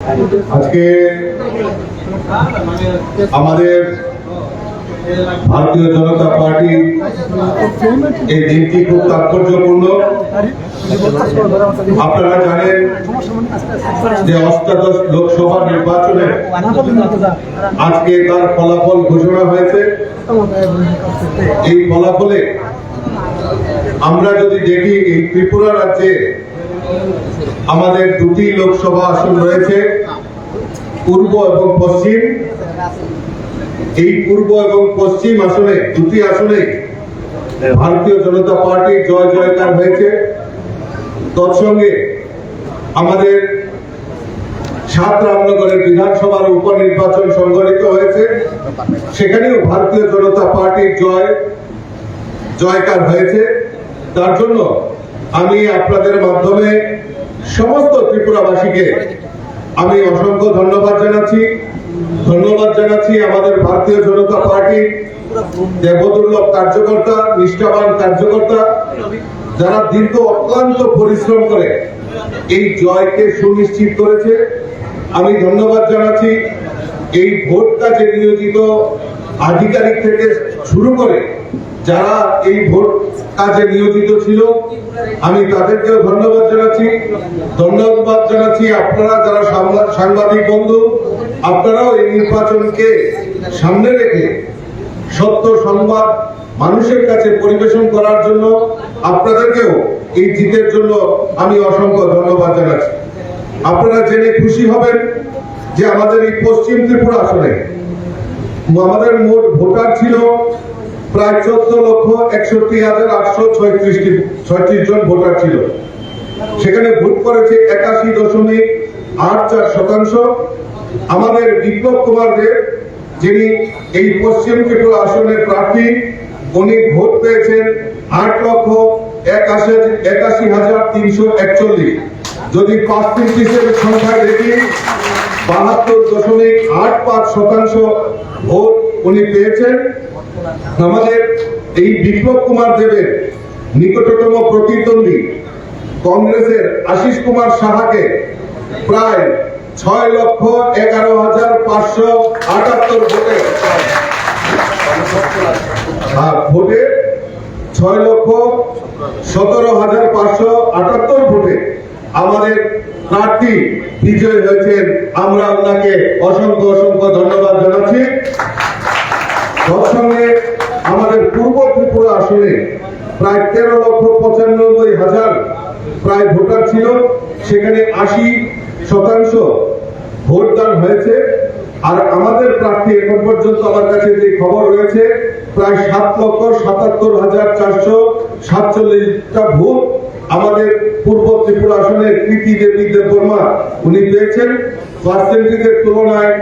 আজকে আমাদের ভারতীয় জনতা পার্টি এই দিনটি খুব তাৎপর্যপূর্ণ। আপনারা জানেন যে অষ্টাদশ লোকসভা নির্বাচনে আজকে তার ফলাফল ঘোষণা হয়েছে। এই ফলাফলে আমরা যদি দেখি, এই ত্রিপুরা রাজ্যে আমাদের দুটি লোকসভা আসন রয়েছে, পূর্ব এবং পশ্চিম। এই পূর্ব এবং পশ্চিম আসনে, দুটি আসনে ভারতীয় জনতা পার্টির জয় জয়কার হয়েছে। তৎসঙ্গে আমাদের সাত রামনগরের বিধানসভার উপনির্বাচন সংগঠিত হয়েছে। সেখানেও ভারতীয় জনতা পার্টির জয়, জয়কার হয়েছে। তার জন্য আমি আপনাদের মাধ্যমে সমস্ত ত্রিপুরাবাসীকে আমি অসংখ্য ধন্যবাদ জানাচ্ছি। ধন্যবাদ জানাচ্ছি আমাদের ভারতীয় জনতা পার্টি দেবদুর্লভ কার্যকর্তা, নিষ্ঠাবান কার্যকর্তা, যারা দীর্ঘ অক্লান্ত পরিশ্রম করে এই জয়কে সুনিশ্চিত করেছে। আমি ধন্যবাদ জানাচ্ছি। এই ভোট কাজে নিয়োজিত আধিকারিক থেকে শুরু করে যারা এই ভোট কাজে নিয়োজিত ছিল, আমি তাদেরকেও ধন্যবাদ জানাচ্ছি। ধন্যবাদ জানাচ্ছি আপনারা যারা সাংবাদিক বন্ধু, আপনারাও এই নির্বাচনকে সামনে রেখে সত্য সংবাদ মানুষের কাছে পরিবেশন করার জন্য আপনাদেরকেও এই জিতের জন্য আমি অসংখ্য ধন্যবাদ জানাচ্ছি। আপনারা জেনে খুশি হবেন যে আমাদের এই পশ্চিম ত্রিপুরা আসনে, আমাদের মোট ভোটার ছিল প্রায় চোদ্দ লক্ষ একষট্টি হাজার আটশো ছয়ত্রিশটি, ছয়ত্রিশ জন ভোটার ছিল। সেখানে ভোট করেছে একাশি দশমিক আট চার শতাংশ। আমাদের বিপ্লব কুমার দেব, যিনি এই পশ্চিম ত্রিপুরা আসনের প্রার্থী, উনি ভোট পেয়েছেন আট লক্ষ একাশি একাশি হাজার তিনশো একচল্লিশ। যদি পার্সেন্ট হিসেবে সংখ্যা দেখি, বাহাত্তর দশমিক আট পাঁচ শতাংশ ভোট উনি পেয়েছেন। আমাদের এই বিপ্লব কুমার দেবের নিকটতম প্রতিদ্বন্দ্বী কংগ্রেসের আশিস কুমার সাহাকে প্রায় ছয় লক্ষ এগারো হাজার পাঁচশো আটাত্তর ভোটে আর ভোটে ছয় লক্ষ সতেরো হাজার পাঁচশো আটাত্তর ভোটে আমাদের প্রার্থী বিজয় হয়েছেন। আমরা আপনাকে অসংখ্য অসংখ্য ধন্যবাদ জানাচ্ছি। তৎসঙ্গে আমাদের পূর্ব ত্রিপুরা আসনে প্রায় তেরো লক্ষ পঁচানব্বই হাজার প্রায় ভোটার ছিল। সেখানে আশি শতাংশ ভোটদান হয়েছে। আর আমাদের প্রার্থী এখন পর্যন্ত আমার কাছে যে খবর রয়েছে, প্রায় সাত লক্ষ সাতাত্তর হাজার চারশো সাতচল্লিশটা ভোট আমাদের পূর্ব ত্রিপুরা আসনের কৃতি দেবী দেববর্মা উনি পেয়েছেন। পার্সেন্টেজের তুলনায়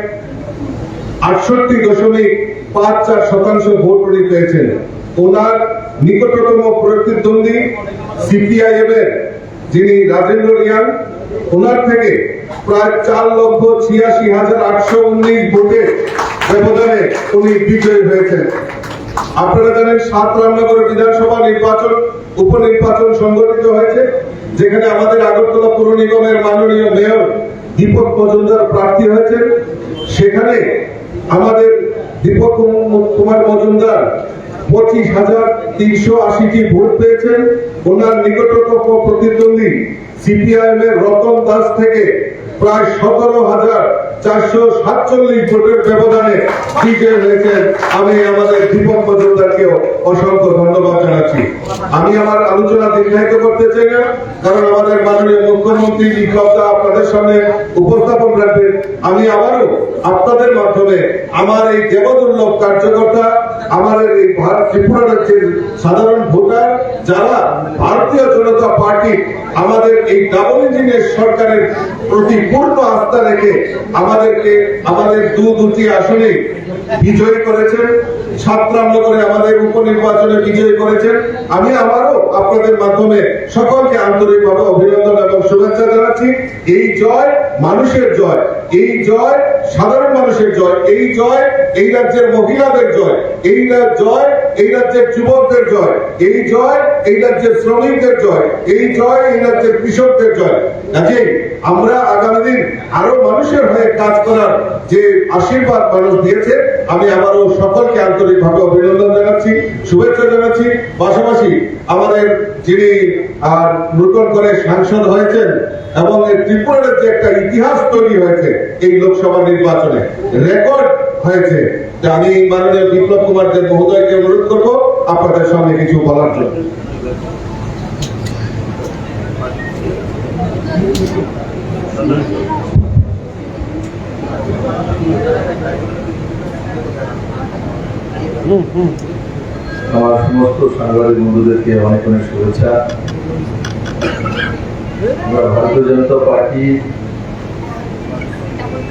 আটষট্টি দশমিক পাঁচ চার শতাংশ ভোট উনি পেয়েছেন। ওনার নিকটতম প্রতিদ্বন্দ্বী সিপিআইএম এর যিনি রাজেন্দ্র রিয়াং, ওনার থেকে প্রায় চার লক্ষ ছিয়াশি হাজার আটশো উনিশ ভোটে ব্যবধানে উনি বিজয়ী হয়েছেন। আপনারা জানেন সাত রামনগর বিধানসভা নির্বাচন, উপনির্বাচন সংগঠিত হয়েছে, যেখানে আমাদের আগরতলা পুর নিগমের মাননীয় মেয়র দীপক মজুমদার প্রার্থী হয়েছেন। সেখানে আমাদের দীপক কুমার মজুমদার পঁচিশ হাজার তিনশো আশিটি ভোট পেয়েছেন। ওনার নিকটতম প্রতিদ্বন্দ্বী সিপিআইএম এর রতন দাস থেকে প্রায় সতেরো হাজার চারশো সাতচল্লিশ ভোটের ব্যবধানে বিজয় হয়েছেন আমি আমাদের দীপক মজুমদারকেও অসংখ্য ধন্যবাদ জানাচ্ছি। আমি আমার আলোচনা দীর্ঘায়িত করতে চাই না, কারণ আমাদের মাননীয় মুখ্যমন্ত্রী বিপ্লব দা আপনাদের সামনে উপস্থাপন রাখবেন। আমি আবারও আপনাদের মাধ্যমে আমার এই দেবদুর্লভ কার্যকর্তা আমাদের এই ভারত ত্রিপুরা রাজ্যের সাধারণ ভোটার যারা ভারতীয় জনতা পার্টি, আমাদের এই ডাবল ইঞ্জিনের সরকারের প্রতি পূর্ণ আস্থা রেখে আমাদেরকে, আমাদের দু দুটি আসনে বিজয়ী করেছেন সাতরামনগরে আমাদের উপনির্বাচনে বিজয়ী করেছেন। আমি আবারও আপনাদের মাধ্যমে সকলকে আন্তরিকভাবে অভিনন্দন এবং শুভেচ্ছা জানাচ্ছি। এই জয় মানুষের জয়, এই জয় সাধারণ মানুষের জয়, এই জয় এই রাজ্যের মহিলাদের জয়, এই জয় এই রাজ্যের যুবকদের জয়, এই জয় এই রাজ্যের শ্রমিকদের জয়, এই জয় এই রাজ্যের কৃষকদের জয়। কাজেই আমরা আগামী দিন আরও মানুষের হয়ে কাজ করার যে আশীর্বাদ মানুষ দিয়েছে, আমি আবারও সকলকে আন্তরিকভাবে অভিনন্দন জানাচ্ছি, শুভেচ্ছা জানাচ্ছি। পাশাপাশি আমাদের যিনি আর নতুন করে সাংসদ হয়েছেন এবং ত্রিপুরার যে একটা ইতিহাস তৈরি হয়েছে এই লোকসভা নির্বাচনে। রেকর্ড হয়েছে। যে আমি মাননীয় বিপ্লব কুমার দেব মহোদয়কে অনুরোধ করব আপনাদের সামনে কিছু বলার জন্য। আমার সমস্ত সাংবাদিক বন্ধুদেরকে অনেক অনেক শুভেচ্ছা। আমরা ভারতীয় জনতা পার্টি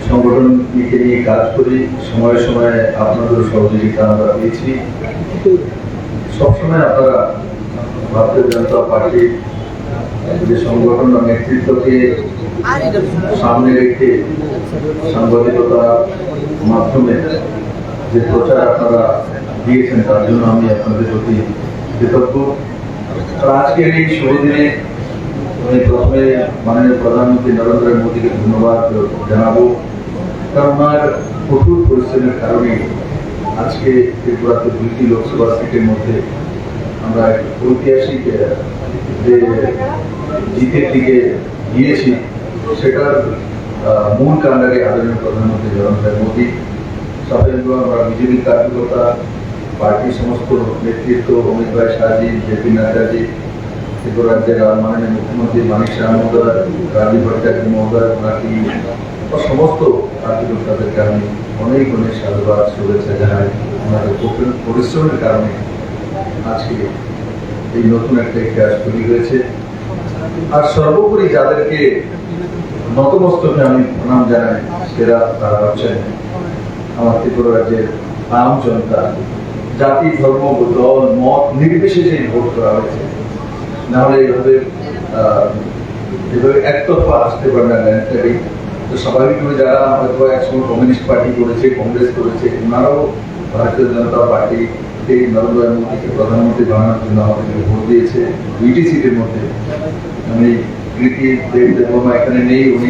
সংগঠনকে নিয়ে কাজ করি, সময়ে সময়ে আপনাদের সহযোগিতা আমরা পেয়েছি। সবসময় আপনারা ভারতীয় জনতা পার্টির যে সংগঠন বা নেতৃত্বকে সামনে রেখে সাংবাদিকতার মাধ্যমে যে প্রচার আপনারা দিয়েছেন, তার জন্য আমি আপনাদের প্রতি কৃতজ্ঞ। আজকের এই শুভ দিনে আমি প্রথমে মাননীয় প্রধানমন্ত্রী নরেন্দ্র মোদীকে ধন্যবাদ জানাব। কারণ ওনার কঠোর পরিশ্রমের কারণে আজকে ত্রিপুরাতে দুইটি লোকসভা সিটের মধ্যে আমরা ঐতিহাসিক যে জিতের দিকে গিয়েছি, সেটার মূল কাণ্ডারে আদরণীয় প্রধানমন্ত্রী নরেন্দ্র মোদী। সাধারণত আমরা বিজেপি কার্যকর্তা, পার্টির সমস্ত নেতৃত্ব, অমিত ভাই শাহজি জেপি নাড্ডাজি ত্রিপুরা মাননীয় মুখ্যমন্ত্রী মানিক শাহ মহোদয় রাজীব ভট্টাচার্য মহোদয় ওনার সমস্ত কার্যকর্তাদেরকে আমি অনেক অনেক সাধুবাদ, শুভেচ্ছা জানাই। ওনাদের পরিশ্রমের কারণে আজকে এই নতুন একটা ইতিহাস তৈরি হয়েছে। আর সর্বোপরি যাদেরকে নতমস্তকে আমি প্রণাম জানাই, সেরা তারা হচ্ছেন আমার ত্রিপুরা রাজ্যের আম জনতা। জাতি, ধর্ম, দল, মত নির্বিশেষে ভোট করা হয়েছে। নাহলে এইভাবে এভাবে একতরফা আসতে পারে না ল্যান্ডস্লাইডিং তো স্বাভাবিকভাবে যারা হয়তো একসময় কমিউনিস্ট পার্টি করেছে, কংগ্রেস করেছে, ওনারাও ভারতীয় জনতা পার্টি এই নরেন্দ্র মোদীকে প্রধানমন্ত্রী বানানোর জন্য আমাদেরকে ভোট দিয়েছে দুইটি সিটের মধ্যে। আমি কৃতি দেব দেবর্মা এখানে নেই, উনি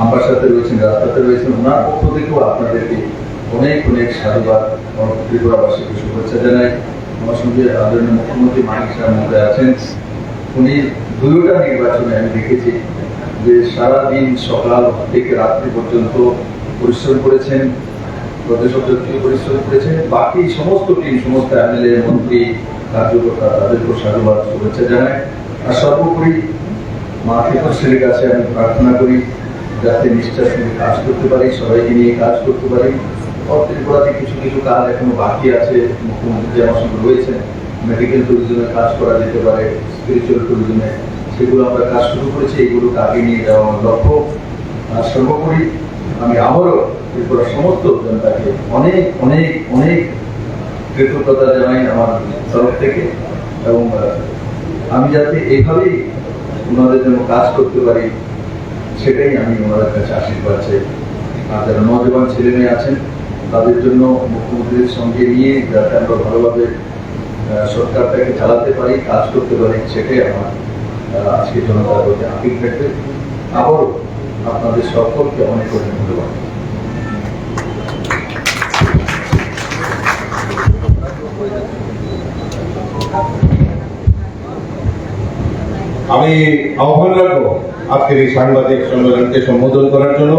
আমার সাথে রয়েছেন রাস্তাতে রয়েছেন। ওনার পক্ষ থেকেও আপনাদেরকে অনেক অনেক সাধুবাদ ত্রিপুরাবাসীকে শুভেচ্ছা জানাই। আমার সঙ্গে আদরণীয় মুখ্যমন্ত্রী মানিক শাহ মহোদয় আছেন। উনি দুইটা নির্বাচনে আমি দেখেছি যে সারাদিন সকাল থেকে রাত্রি পর্যন্ত পরিশ্রম করেছেন অধ্যক্ষ পরিশ্রম করেছেন। বাকি সমস্ত টিম, সমস্ত এমএলএ, মন্ত্রী, কার্যকর্তা তাদেরকেও সাধুবাদ, শুভেচ্ছা জানাই। আর সর্বোপরি মা ত্রিপুরের কাছে আমি প্রার্থনা করি, যাতে নিষ্ঠার সঙ্গে কাজ করতে পারি, সবাইকে নিয়ে কাজ করতে পারি। ত্রিপুরাতে কিছু কিছু কাজ এখনও বাকি আছে, মুখ্যমন্ত্রী আমার সঙ্গে রয়েছেন মেডিকেল ট্যুরিজমে কাজ করা যেতে পারে স্পিরিচুয়াল ট্যুরিজমে সেগুলো আমরা কাজ শুরু করেছি, এগুলোকে আগে নিয়ে যাওয়া আমার লক্ষ্য। আর সর্বোপরি আমি আবারও ত্রিপুরার সমস্ত জনতাকে অনেক অনেক অনেক কৃতজ্ঞতা জানাই আমার তরফ থেকে। এবং আমি যাতে এইভাবেই ওনাদের জন্য কাজ করতে পারি, সেটাই আমি ওনাদের কাছে আশীর্বাদ চাই। আর যারা নজওয়ান ছেলে মেয়ে আছেন তাদের জন্য মুখ্যমন্ত্রীর সঙ্গে নিয়ে যাতে আমরা ভালোভাবে সরকারটাকে চালাতে পারি, কাজ করতে পারি, সেটাই আমার আজকে জনতার প্রতি আপিল থাকবে। আবারও আপনাদের সকলকে অনেক অনেক ধন্যবাদ। আমি আহ্বান রাখব আজকের এই সাংবাদিক সম্মেলনকে সম্বোধন করার জন্য।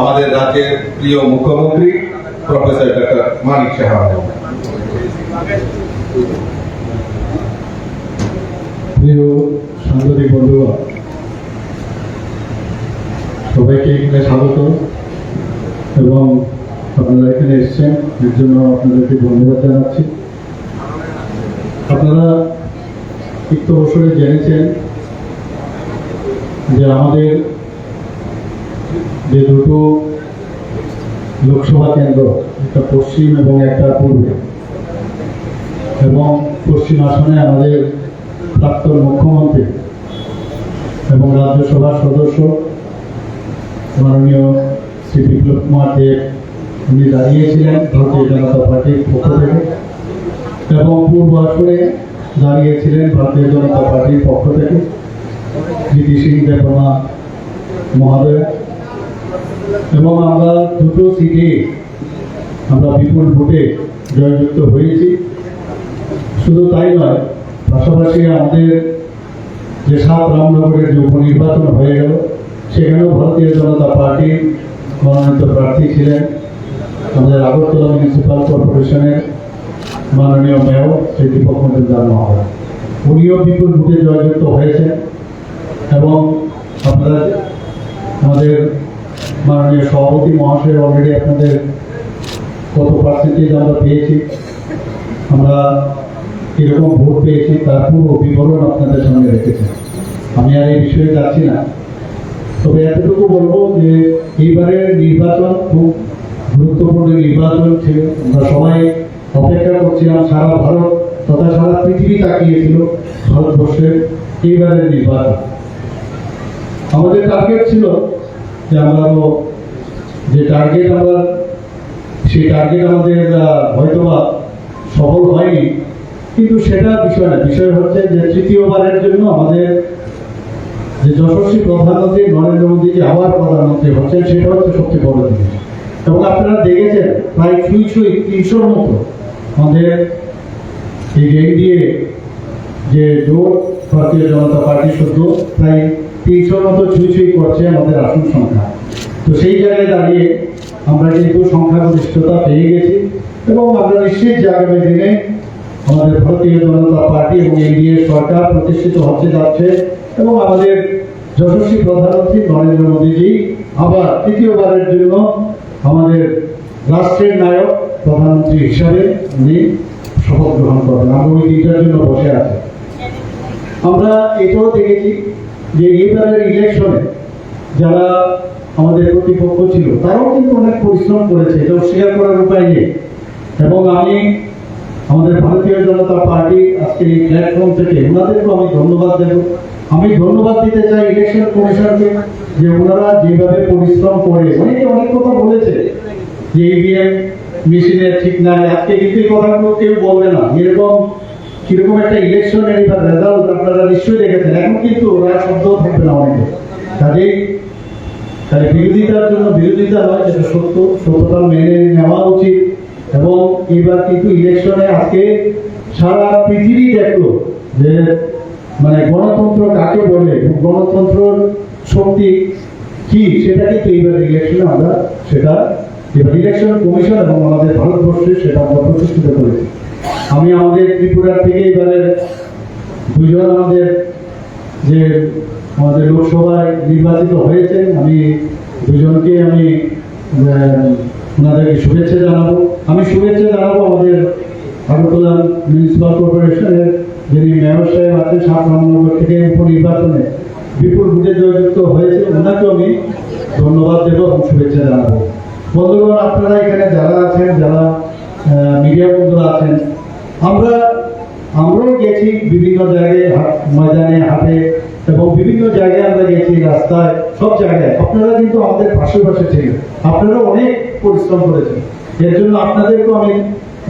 আমাদের রাজ্যের প্রিয় মুখ্যমন্ত্রী প্রফেসর ডক্টর মানিক সাহা। প্রিয় সাংবাদিক বন্ধুরা, সবাইকে এখানে স্বাগত এবং আপনারা এখানে এসছেন, এর জন্য আপনাদেরকে ধন্যবাদ জানাচ্ছি। আপনারা তিক্ত বছরে জেনেছেন যে আমাদের যে দুটো লোকসভা কেন্দ্র, একটা পশ্চিম এবং একটা পূর্বে। এবং পশ্চিম আসনে আমাদের প্রাক্তন মুখ্যমন্ত্রী এবং রাজ্যসভার সদস্য মাননীয় শ্রী বিপ্লব কুমার দেব উনি দাঁড়িয়েছিলেন ভারতীয় জনতা পার্টির পক্ষ থেকে এবং পূর্ব আসনে দাঁড়িয়েছিলেন ভারতীয় জনতা পার্টির পক্ষ থেকে। জিতি সিং দেবনা মহোদয় এবং আমরা দুটো সিটে আমরা বিপুল ভোটে জয়যুক্ত হয়েছি। শুধু তাই নয়, পাশাপাশি আমাদের যে সাত রামনগরের যে উপনির্বাচন হয়ে গেল, সেখানেও ভারতীয় জনতা পার্টির মনোনীত প্রার্থী ছিলেন। আমাদের আগরতলা মিউনিসিপ্যাল কর্পোরেশনের মাননীয় মেয়র শ্রী দীপক মজুমদার মহারাজ উনিও বিপুল ভোটে জয়যুক্ত হয়েছেন এবং আপনারা আমাদের মাননীয় সভাপতি মহাশয় অলরেডি আপনাদের কত পার্সেন্টেজ আমরা পেয়েছি। আমরা কীরকম ভোট পেয়েছি তার পুরো বিবরণ আপনাদের সামনে রেখেছি। আমি আর এই বিষয়ে যাচ্ছি না। তবে এতটুকু বলব যে এইবারের নির্বাচন খুব গুরুত্বপূর্ণ নির্বাচন ছিল। আমরা সবাই অপেক্ষা করছিলাম, সারা ভারত তথা সারা পৃথিবী তাকিয়েছিল ভারতবর্ষের এইবারের নির্বাচন। আমাদের টার্গেট ছিল যে আমরা যে টার্গেট আমরা, সেই টার্গেট আমাদের হয়তোবা সফল হয়নি, কিন্তু সেটা বিষয় না। বিষয় হচ্ছে যে তৃতীয়বারের জন্য আমাদের যে যশস্বী প্রধানমন্ত্রী নরেন্দ্র মোদী যে আবার প্রধানমন্ত্রী হচ্ছেন, সেটা হচ্ছে সবচেয়ে বড় জিনিস। এবং আপনারা দেখেছেন প্রায় ছুঁই তিনশোর মতো আমাদের এই এনডিএ যে জোট, ভারতীয় জনতা পার্টি শুদ্ধ প্রায় তিনশোর মতো ছুঁই ছুঁই করছে আমাদের আসন সংখ্যা। তো সেই জায়গায় দাঁড়িয়ে আমরা কিন্তু সংখ্যাগরিষ্ঠতা পেয়ে গেছি এবং আমরা নিশ্চিত যে আগামী দিনে আমাদের ভারতীয় জনতা পার্টি এবং এনডিএ সরকার প্রতিষ্ঠিত হচ্ছে যাচ্ছে এবং আমাদের যশস্বী প্রধানমন্ত্রী নরেন্দ্র মোদীজি আবার তৃতীয়বারের জন্য আমাদের রাষ্ট্রের নায়ক প্রধানমন্ত্রী হিসাবে উনি শপথ গ্রহণ করবেন। আগামী দিনটার জন্য বসে আছে। আমরা এটাও দেখেছি যে এইবারের ইলেকশনে যারা আমাদের প্রতিপক্ষ ছিল, তারাও কিন্তু অনেক পরিশ্রম করেছে এটা স্বীকার করার উপায় নেই। এবং আমি, আমাদের ভারতীয় জনতা পার্টি আজকে এই প্ল্যাটফর্ম থেকে, ওনাদেরকেও আমি ধন্যবাদ দেব। আমি ধন্যবাদ দিতে চাই ইলেকশন কমিশনকে যে ওনারা যেভাবে পরিশ্রম করে, অনেকে অনেক কথা বলেছে যে ইভিএম মেশিনের ঠিক নাই, আজকে কিন্তু এই কথাগুলো কেউ বলবে না। এরকম কীরকম একটা ইলেকশনের এবার রেজাল্ট আপনারা নিশ্চয়ই দেখেছেন। এখন কিন্তু ওরা শব্দ থাকবে না অনেকে। কাজেই তাই বিরোধিতার জন্য বিরোধিতা নয় যেটা সত্য। সত্যতা মেনে নেওয়া উচিত। এবং এবার কিন্তু ইলেকশনে আজকে সারা পৃথিবী দেখল যে মানে গণতন্ত্র কাকে বলে, এবং গণতন্ত্রর শক্তি কি, সেটা কিন্তু এইবার ইলেকশনে আমরা, সেটা, এবার ইলেকশন কমিশন এবং আমাদের ভারতবর্ষে সেটা আমরা প্রতিষ্ঠিত করেছি। আমি আমাদের ত্রিপুরা থেকে এবারে দুজন আমাদের যে আমাদের লোকসভায় নির্বাচিত হয়েছেন, আমি দুজনকে আমি ওনাদেরকে শুভেচ্ছা জানাব। আমি শুভেচ্ছা জানাব আমাদের আগরতলা মিউনিসিপাল কর্পোরেশনের যিনি মেয়র সাহেব আছেন সাত নম্বর থেকে উপনির্বাচনে বিপুল ভোটে জয়যুক্ত হয়েছে ওনাকেও আমি ধন্যবাদ দেবো এবং শুভেচ্ছা জানাব। বন্ধুগণ, আপনারা এখানে যারা আছেন, যারা মিডিয়া আমরা, আমরাও গেছি বিভিন্ন জায়গায় ময়দানে, হাটে, এবং বিভিন্ন জায়গায় আমরা গেছি রাস্তায়, সব জায়গায়। আপনারা কিন্তু আমাদের পাশে পাশে ছিলেন। আপনারা অনেক পরিশ্রম করেছেন। এর জন্য আপনাদেরকেও আমি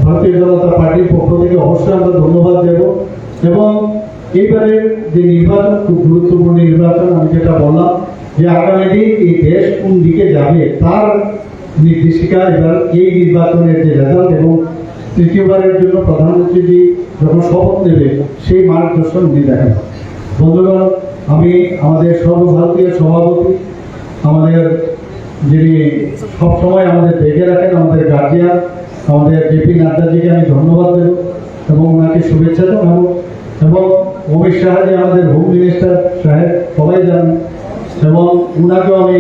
ভারতীয় জনতা পার্টির পক্ষ থেকে অবশ্যই আমরা ধন্যবাদ দেব। এবং এইবারে যে নির্বাচন, খুব গুরুত্বপূর্ণ নির্বাচন, আমি যেটা বললাম, যে আগামী দিন এই দেশ কোন দিকে যাবে, তার নির্দেশিকা এবার এই নির্বাচনের যে রেজাল্ট এবং তৃতীয়বারের জন্য প্রধানমন্ত্রীজি যখন শপথ নেবে, সেই মার্গদর্শন উনি দেখেন। বন্ধুগণ, আমি আমাদের সর্বভারতীয় সভাপতি, আমাদের যিনি সবসময় আমাদের দেখে রাখেন, আমাদের গার্জিয়ান আমাদের জেপি নাড্ডাজিকে আমি ধন্যবাদ দেব এবং ওনাকে শুভেচ্ছা জানাব এবং অমিত শাহজি আমাদের হোম মিনিস্টার সাহেব, সবাই জানেন, এবং ওনাকেও আমি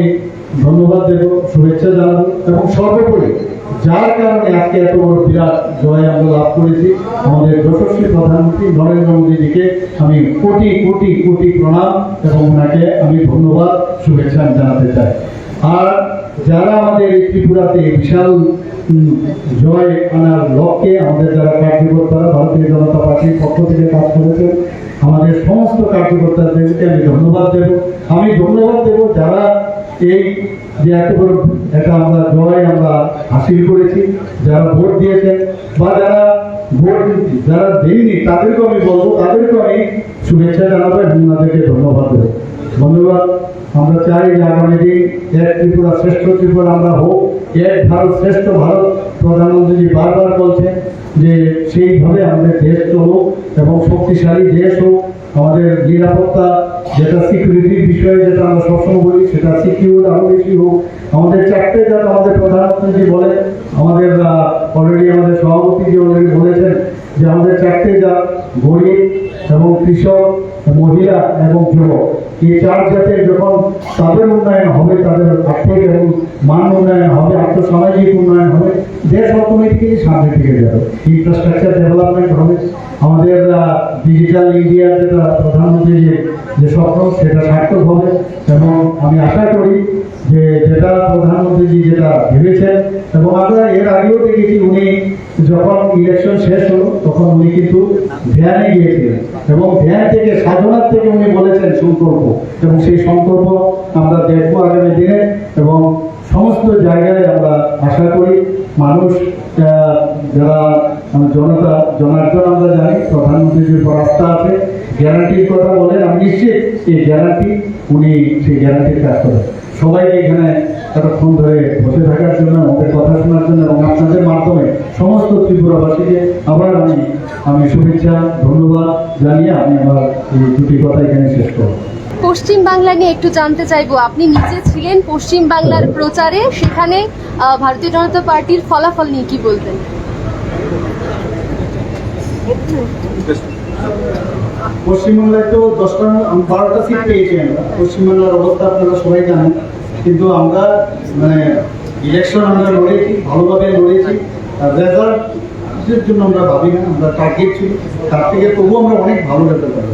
ধন্যবাদ দেব, শুভেচ্ছা জানাব এবং সর্বোপরি যার কারণে আজকে এত বড় বিরাট জয় আমরা লাভ করেছি। আমাদের যশস্বী প্রধানমন্ত্রী নরেন্দ্র মোদীজিকে আমি কোটি কোটি কোটি প্রণাম এবং ওনাকে আমি ধন্যবাদ, শুভেচ্ছা জানাতে চাই। আর যারা আমাদের এই ত্রিপুরাতে বিশাল জয় আনার লক্ষ্যে আমাদের যারা কার্যকর্তারা, ভারতীয় জনতা পার্টির পক্ষ থেকে কাজ করেছে আমাদের সমস্ত কার্যকর্তাদেরকে আমি ধন্যবাদ দেব। আমি ধন্যবাদ দেব যারা এই যে এত বড় একটা আমরা জয় আমরা হাসিল করেছি, যারা ভোট দিয়েছেন বা যারা ভোট যারা দেয়নি তাদেরকেও আমি বলব, তাদেরকেও আমি শুভেচ্ছা জানাব এবং তাদেরকে ধন্যবাদ দেবো। ধন্যবাদ আমরা চাই যে আগামী দিন এক ত্রিপুরা শ্রেষ্ঠ ত্রিপুরা আমরা হোক, এক ভারত শ্রেষ্ঠ ভারত। প্রধানমন্ত্রী বারবার বলছেন যে সেইভাবে আমাদের দেশ চলুক এবং শক্তিশালী দেশ হোক, আমাদের নিরাপত্তা, যেটা সিকিউরিটির বিষয়ে যেটা আমরা সবসময় বলি, সেটা সিকিউর আরও বেশি হোক। আমাদের চারটে যারা আমাদের প্রধানমন্ত্রী বলে আমাদের অলরেডি আমাদের সভাপতি যে অলরেডি বলেছেন যে আমাদের চারটে যা গরিব এবং কৃষক, মহিলা এবং যুবক, এই চার জাতের যখন তাদের উন্নয়ন হবে, তাদের আর্থিক এবং মান উন্নয়ন হবে, আর্থসামাজিক উন্নয়ন হবে, দেশ অটোমেটিক্যালি সামনের দিকে যাবে। ইনফ্রাস্ট্রাকচার ডেভেলপমেন্ট হবে। আমাদের ডিজিটাল ইন্ডিয়া যেটা প্রধানমন্ত্রী যে যে স্বপ্ন, সেটা সার্থক হবে। এবং আমি আশা করি যে, যেটা প্রধানমন্ত্রীজি যেটা ভেবেছেন, এবং আমরা এর আগেও দেখেছি, উনি যখন ইলেকশন শেষ হলো, তখন উনি কিন্তু ধ্যানে গিয়েছিলেন। এবং ধ্যান থেকে, সাধনার থেকে উনি বলেছেন সংকল্প। এবং সেই সংকল্প আমরা দেখব আগামী দিনে। এবং সমস্ত জায়গায় আমরা আশা করি মানুষ যারা জনতা, জনার্দন আমরা জানি, প্রধানমন্ত্রীর উপর আস্থা আছে গ্যারান্টির কথা বলেন আমি নিশ্চিত এই গ্যারান্টি উনি সেই গ্যারান্টির কাজ করেন। সবাইকে এখানে এতক্ষণ ধরে বসে থাকার জন্য, আমাদের কথা শোনার জন্য এবং আপনাদের মাধ্যমে সমস্ত ত্রিপুরাবাসীকে আবার আমি আমি শুভেচ্ছা, ধন্যবাদ জানিয়ে আমি আমার এই দুটি কথা এখানে শেষ করব পশ্চিম বাংলা নিয়ে একটু জানতে চাইব। আপনি নিজে ছিলেন পশ্চিম বাংলার প্রচারে, সেখানে ভারতীয় জনতা পার্টির ফলাফল নিয়ে কি বলবেন? পশ্চিমবাংলায় তো দশটা বারোটা সিট পেয়েছি আমরা। পশ্চিমবাংলার অবস্থা আপনারা সবাই জানেন। কিন্তু আমরা মানে ইলেকশন আমরা লড়েছি, ভালোভাবে লড়েছি। রেজাল্টের জন্য আমরা ভাবি না, আমরা টার্গেট ছিল। তার থেকে তবুও আমরা অনেক ভালো রেজাল্ট